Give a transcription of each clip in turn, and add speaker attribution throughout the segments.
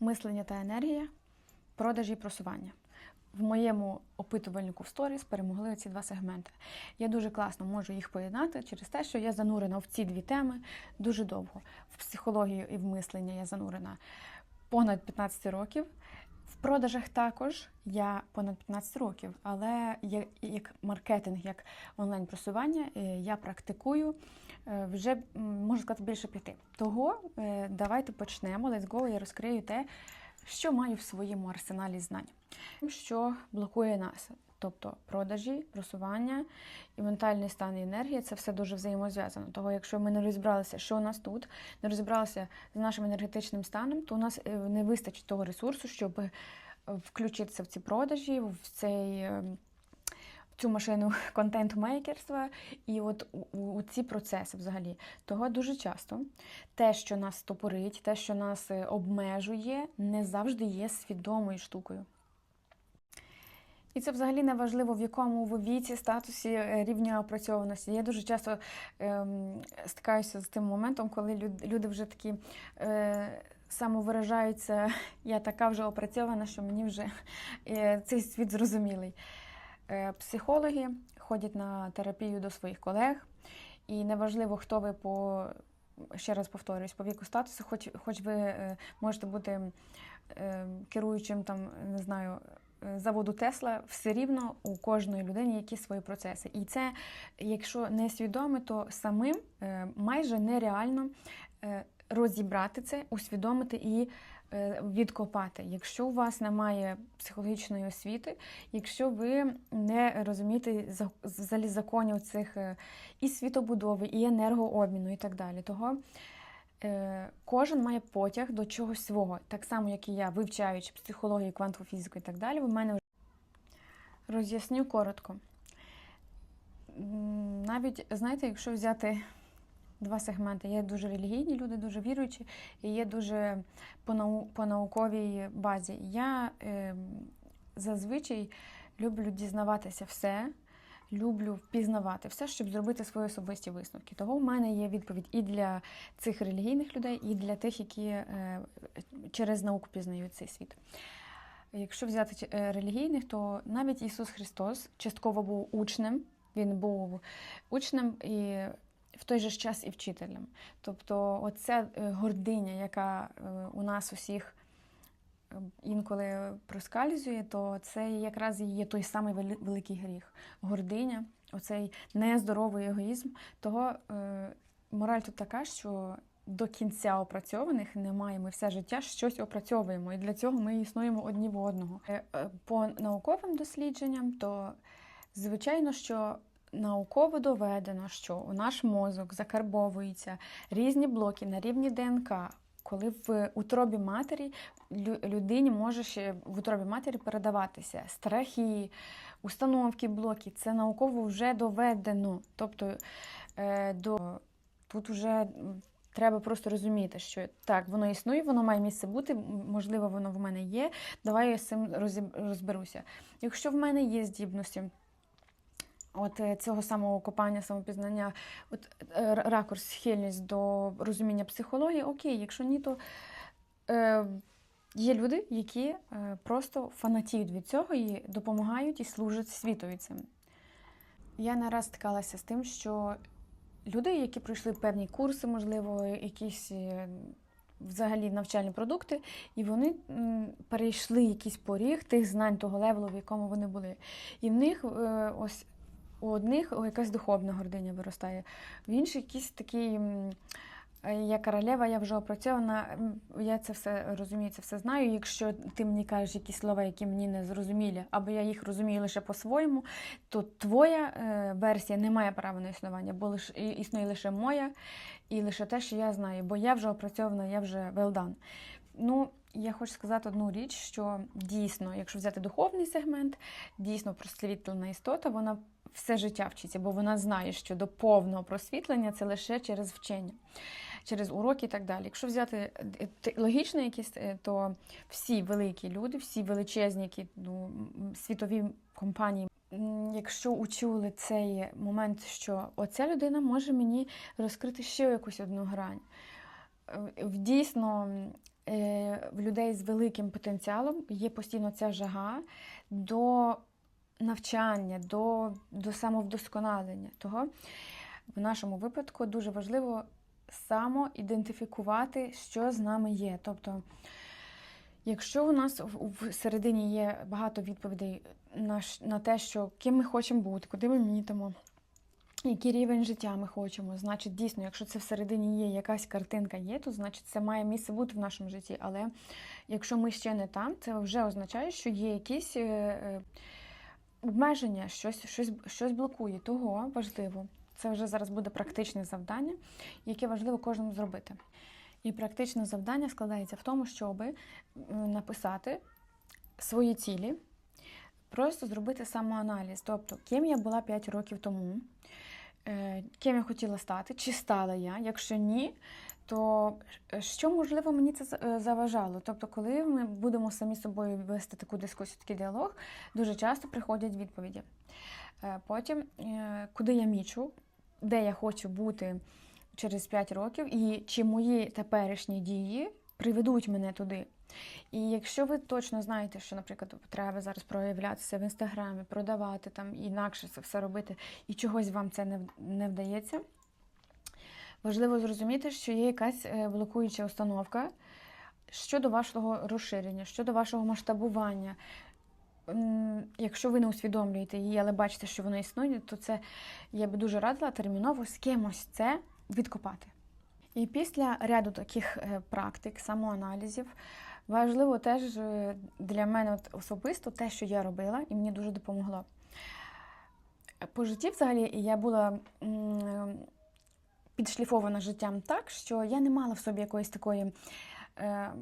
Speaker 1: мислення та енергія, продажі і просування. В моєму опитувальнику в сторіс перемогли ці два сегменти. Я дуже класно можу їх поєднати через те, що я занурена в ці дві теми дуже довго. В психологію і в мислення я занурена понад 15 років. В продажах також я понад 15 років, але я- як маркетинг, як онлайн-просування е, я практикую е, вже можна сказати більше п'яти. Того е, давайте почнемо. Let's go, я розкрию те, що маю в своєму арсеналі знань, що блокує нас. Тобто продажі, просування і ментальний стан і енергія це все дуже взаємозв'язано. Того, якщо ми не розібралися, що у нас тут, не розібралися з нашим енергетичним станом, то у нас е, не вистачить того ресурсу, щоб е, включитися в ці продажі, в цей. е, Цю машину контент-мейкерства і от у, у- ці процеси взагалі. Того дуже часто те, що нас стопорить, те, що нас обмежує, не завжди є свідомою штукою. І це взагалі не важливо, в якому ви віці, статусі, е, рівні опрацьованості. Я дуже часто ем, стикаюся з тим моментом, коли люди вже такі е, самовиражаються, я така вже опрацьована, що мені вже е, цей світ зрозумілий. Е, психологи ходять на терапію до своїх колег, і неважливо, хто ви по. Ще раз повторюсь, по віку статусу, хоч, хоч ви е, можете бути е, керуючим там, не знаю, заводу Тесла, все рівно у кожної людини якісь свої процеси. І це, якщо не свідоме, то самим е, майже нереально е, розібрати це, усвідомити і е, відкопати. Якщо у вас немає психологічної освіти, якщо ви не розумієте взагалі законів цих е, і світобудови, і енергообміну, і так далі. Того е, кожен має потяг до чогось свого, так само, як і я, вивчаючи психологію, квантову фізику і так далі, в мене вже роз'ясню коротко. Навіть, знаєте, якщо взяти два сегменти, є дуже релігійні люди, дуже віруючі, і є дуже по, нау- по науковій базі. Я е, зазвичай люблю дізнаватися все, люблю впізнавати все, щоб зробити свої особисті висновки. Того в мене є відповідь і для цих релігійних людей, і для тих, які е, через науку пізнають цей світ. Якщо взяти е, релігійних, то навіть Ісус Христос частково був учнем, він був учнем і в той же час і вчителем. Тобто, оця е, гординя, яка у нас усіх інколи проскальзує, то це якраз є той самий великий гріх. Гординя, оцей нездоровий егоїзм. Того е, мораль тут така, що до кінця опрацьованих немає. Ми все життя щось опрацьовуємо, і для цього ми існуємо одні в одного. Е, е, По науковим дослідженням, то звичайно, що науково доведено, що у наш мозок закарбовуються різні блоки на рівні ДНК. Коли в утробі матері лю- людині може ще в утробі матері передаватися страхи, установки, блоки, це науково вже доведено. Тобто е, до тут вже треба просто розуміти, що так, воно існує, воно має місце бути, можливо, воно в мене є. Давай я з цим розберуся. Якщо в мене є здібності. От е, цього самого копання, самопізнання, от е, ракурс, схильність до розуміння психології, окей, якщо ні, то е, є люди, які е, просто фанатіють від цього і допомагають і служать світові цим. Я не раз стикалася з тим, що люди, які пройшли певні курси, можливо, якісь взагалі навчальні продукти, і вони перейшли якийсь поріг тих знань, того левелу, в якому вони були. І в них ось у одних якась духовна гординя виростає, в інших якийсь такий. е, Я королева, я вже опрацьована, я це все розумію, це все знаю. Якщо ти мені кажеш якісь слова, які мені не зрозумілі, або я їх розумію лише по-своєму, то твоя е, версія не має права на існування, бо лиш, і- існує лише моя і лише те, що я знаю, бо я вже опрацьована, я вже well done. Ну, я хочу сказати одну річ, що дійсно, якщо взяти духовний сегмент, дійсно просвітлена істота, вона все життя вчиться, бо вона знає, що до повного просвітлення це лише через вчення, через уроки і так далі. Якщо взяти е, логічно якісь, е, то всі великі люди, всі величезні які, ну, світові компанії. Якщо учули цей момент, що оця людина може мені розкрити ще якусь одну грань, е, дійсно в людей з великим потенціалом є постійно ця жага до навчання, до, до самовдосконалення. Того в нашому випадку дуже важливо самоідентифікувати, що з нами є. Тобто, якщо у нас в середині є багато відповідей на, на те, що ким ми хочемо бути, куди ми мітимо, який рівень життя ми хочемо, значить, дійсно, якщо це всередині є якась картинка є, то значить це має місце бути в нашому житті. Але якщо ми ще не там, це вже означає, що є якісь е, е, обмеження, щось, щось, щось блокує. Того важливо. Це вже зараз буде практичне завдання, яке важливо кожному зробити. І практичне завдання складається в тому, щоб написати свої цілі, просто зробити самоаналіз. Тобто, ким я була 5 років тому, ким я хотіла стати, чи стала я. Якщо ні, то е, що можливо мені це е, заважало? Тобто, коли ми будемо самі собою вести таку дискусію, такий діалог, дуже часто приходять відповіді. Е, Потім, е, куди я мічу, де я хочу бути через 5 років, і чи мої теперішні дії приведуть мене туди. І якщо ви точно знаєте, що, наприклад, треба зараз проявлятися в інстаграмі, продавати там інакше це все робити, і чогось вам це не, вдається, важливо зрозуміти, що є якась е, блокуюча установка щодо вашого розширення, щодо вашого масштабування. Якщо ви не усвідомлюєте її, але бачите, що воно існує, то це я би дуже радила терміново з кимось це відкопати. І після ряду таких е, практик, самоаналізів, важливо теж е, для мене особисто те, що я робила, і мені дуже допомогло. По житті, взагалі, я була підшліфована життям так, що я не мала в собі якоїсь такої е,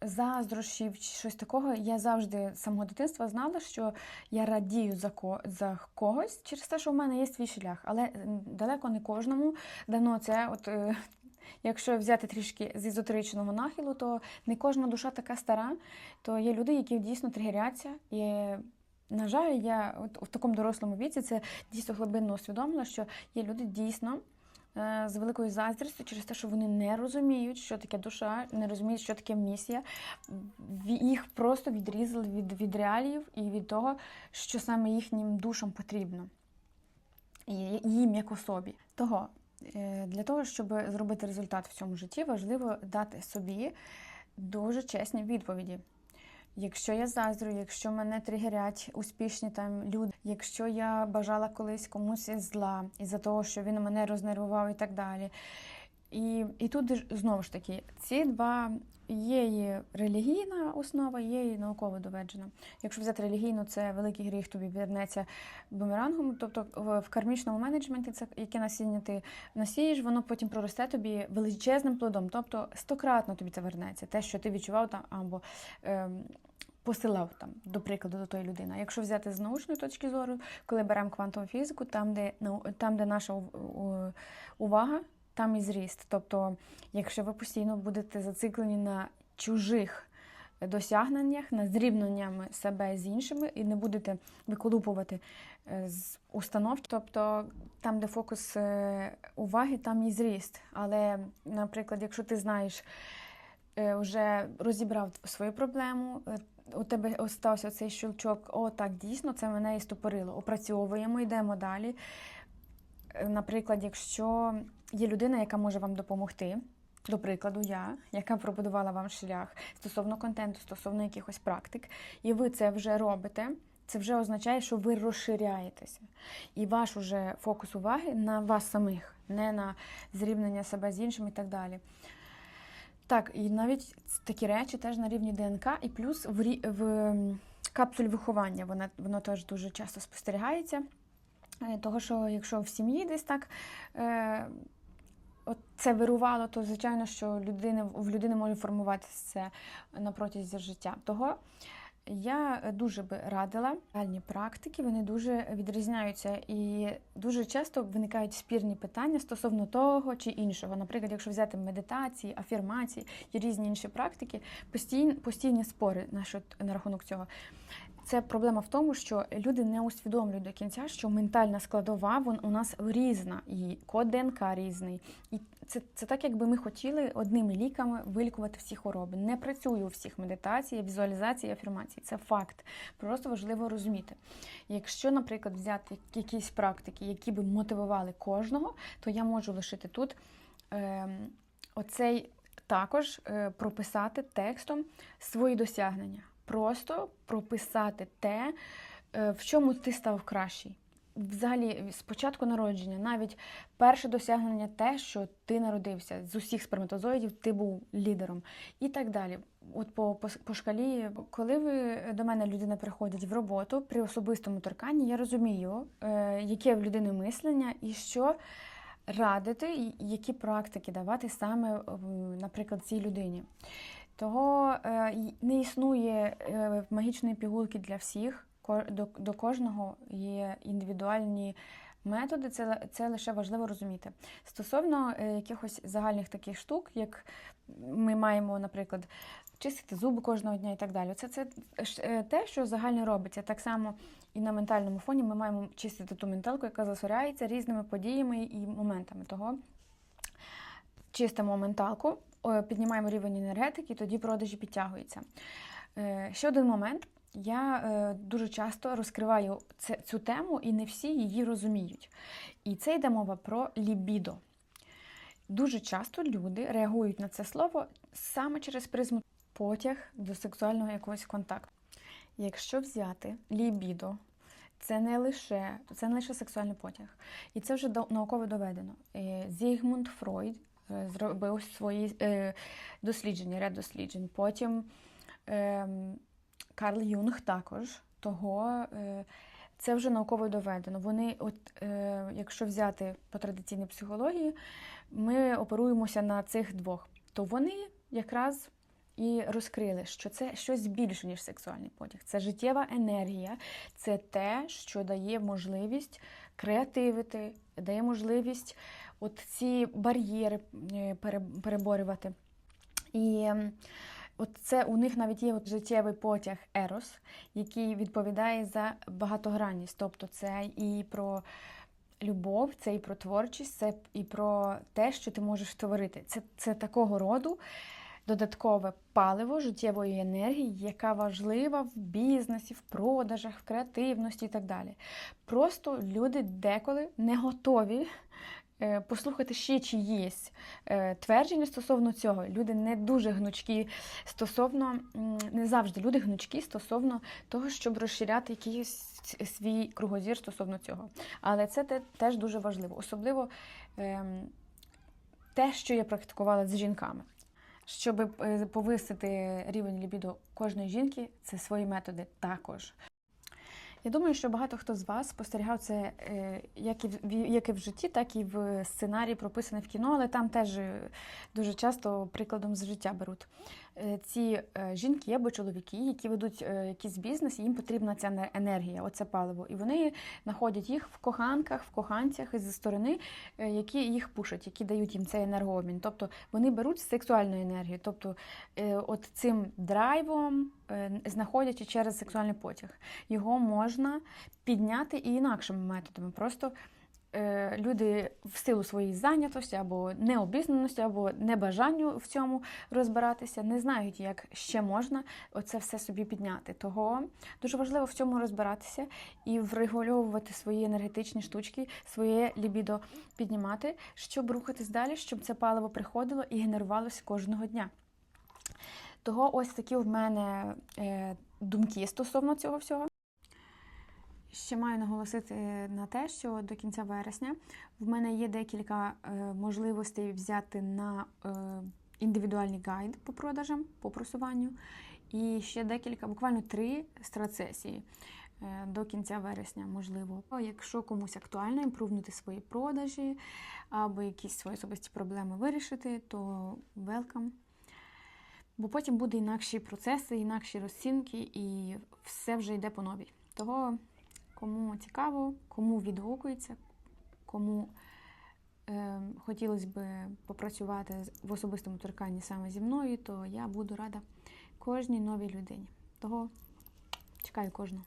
Speaker 1: заздрощів чи щось такого. Я завжди з самого дитинства знала, що я радію за, ко- за когось через те, що в мене є свій шлях. Але далеко не кожному дано це. От, е, якщо взяти трішки з езотеричного нахилу, то не кожна душа така стара, то є люди, які дійсно тригеряться. І, на жаль, я от в такому дорослому віці це дійсно глибинно усвідомила, що є люди дійсно е, з великою заздрістю через те, що вони не розуміють, що таке душа, не розуміють, що таке місія. Їх просто відрізали від, від реаліїв і від того, що саме їхнім душам потрібно. І їм як особі. Того для того, щоб зробити результат в цьому житті, важливо дати собі дуже чесні відповіді. Якщо я заздрю, якщо мене тригерять успішні там люди, якщо я бажала колись комусь зла із-за того, що він мене рознервував і так далі. І, і тут знову ж таки, ці два є і релігійна основа, є і науково доведена. Якщо взяти релігійну, це великий гріх тобі вернеться бумерангом. Тобто в, кармічному менеджменті це яке насіння ти насієш, воно потім проросте тобі величезним плодом. Тобто стократно тобі це вернеться, те, що ти відчував там або ем, посилав там, до прикладу, до тої людини. Якщо взяти з научної точки зору, коли беремо квантову фізику, там, де, там, де наша увага, там і зріст. Тобто, якщо ви постійно будете зациклені на чужих досягненнях, на зрівняннями себе з іншими, і не будете виколупувати е, з установ, тобто там, де фокус е, уваги, там і зріст. Але, наприклад, якщо ти знаєш, е, вже розібрав свою проблему, у тебе остався цей щелчок, о, так, дійсно, це мене і стопорило. Опрацьовуємо, йдемо далі. Наприклад, якщо є людина, яка може вам допомогти, до прикладу, я, яка пробудувала вам шлях стосовно контенту, стосовно якихось практик, і ви це вже робите, це вже означає, що ви розширяєтеся. І ваш уже фокус уваги на вас самих, не на зрівняння себе з іншими і так далі. Так, і навіть такі речі теж на рівні ДНК, і плюс в, в м, капсулі виховання воно, воно теж дуже часто спостерігається. Е, Того, що якщо в сім'ї десь так е, от це вирувало, то звичайно, що людини, в людини може формуватися це на протязі життя. Того я дуже би радила реальні практики, вони дуже відрізняються і дуже часто виникають спірні питання стосовно того чи іншого. Наприклад, якщо взяти медитації, афірмації і різні інші практики, постійні, постійні спори на, що- на рахунок цього. Це проблема в тому, що люди не усвідомлюють до кінця, що ментальна складова вон у нас різна, і код ДНК різний, і це, це так, якби ми хотіли одними ліками вилікувати всі хвороби. Не працює у всіх медитація, візуалізація, афірмації. Це факт. Просто важливо розуміти. Якщо, наприклад, взяти якісь практики, які би мотивували кожного, то я можу лишити тут е, оцей також е, прописати текстом свої досягнення. Просто прописати те, е, в чому ти став кращий. Взагалі, з початку народження, навіть перше досягнення те, що ти народився з усіх сперматозоїдів, ти був лідером і так далі. От по, по, по шкалі, коли ви до мене людина приходить в роботу при особистому торканні, я розумію, е, яке в людини мислення і що радити, і які практики давати саме, е, наприклад, цій людині. Того е, не існує е, магічної пігулки для всіх. До, кожного є індивідуальні методи, це, це лише важливо розуміти. Стосовно е, якихось загальних таких штук, як ми маємо, наприклад, чистити зуби кожного дня і так далі. Це, це е, те, що загально робиться. Так само і на ментальному фоні ми маємо чистити ту менталку, яка засоряється різними подіями і моментами. Того чистимо менталку, піднімаємо рівень енергетики, тоді продажі підтягуються. Е, Ще один момент. Я е, дуже часто розкриваю це, цю тему, і не всі її розуміють. І це йде мова про лібідо. Дуже часто люди реагують на це слово саме через призму потяг до сексуального якогось контакту. Якщо взяти лібідо, це не лише, це не лише сексуальний потяг. І це вже науково доведено. Е, Зігмунд Фройд е, зробив свої е, дослідження, ряд досліджень. Потім ем, Карл Юнг також того. е, Це вже науково доведено. Вони, от, е, якщо взяти по традиційній психології, ми оперуємося на цих двох, то вони якраз і розкрили, що це щось більше, ніж сексуальний потяг. Це життєва енергія, це те, що дає можливість креативити, дає можливість от ці бар'єри е, переборювати. І от це у них навіть є от життєвий потяг Ерос, який відповідає за багатогранність. Тобто це і про любов, це і про творчість, це і про те, що ти можеш творити. Це, це такого роду додаткове паливо життєвої енергії, яка важлива в бізнесі, в продажах, в креативності і так далі. Просто люди деколи не готові послухати ще чиїсь е, твердження стосовно цього. Люди не дуже гнучкі стосовно, не завжди люди гнучкі стосовно того, щоб розширяти якийсь свій кругозір стосовно цього. Але це теж дуже важливо, особливо ем, те, що я практикувала з жінками. Щоб е, повисити рівень лібідо кожної жінки, це свої методи також. Я думаю, що багато хто з вас спостерігав це е, як і в, як і в житті, так і в сценарії, прописані в кіно, але там теж е, дуже часто прикладом з життя беруть. Е, Ці е, жінки або чоловіки, які ведуть е, якийсь бізнес, їм потрібна ця не- енергія, оце паливо. І вони знаходять їх в коханках, в коханцях із сторони, які їх пушать, які дають їм цей енергообмін. Тобто вони беруть сексуальну енергію, тобто от цим драйвом, знаходячи через сексуальний потяг, його можна підняти і інакшими методами. Просто люди в силу своєї зайнятості або необізнаності, або небажанню в цьому розбиратися, не знають, як ще можна оце все собі підняти. Того дуже важливо в цьому розбиратися і врегульовувати свої енергетичні штучки, своє лібідо піднімати, щоб рухатись далі, щоб це паливо приходило і генерувалося кожного дня. Того ось такі в мене е, думки стосовно цього всього. Ще маю наголосити на те, що до кінця вересня в мене є декілька е, можливостей взяти на е, індивідуальний гайд по продажам, по просуванню, і ще декілька, буквально три страцесії е, до кінця вересня, можливо. Якщо комусь актуально імпрувнути свої продажі або якісь свої особисті проблеми вирішити, то welcome. Бо потім буде інакші процеси, інакші розцінки, і все вже йде по новій. Того Кому цікаво, кому відгукується, кому е, хотілося б попрацювати в особистому торканні саме зі мною, то я буду рада кожній новій людині. Того чекаю кожного.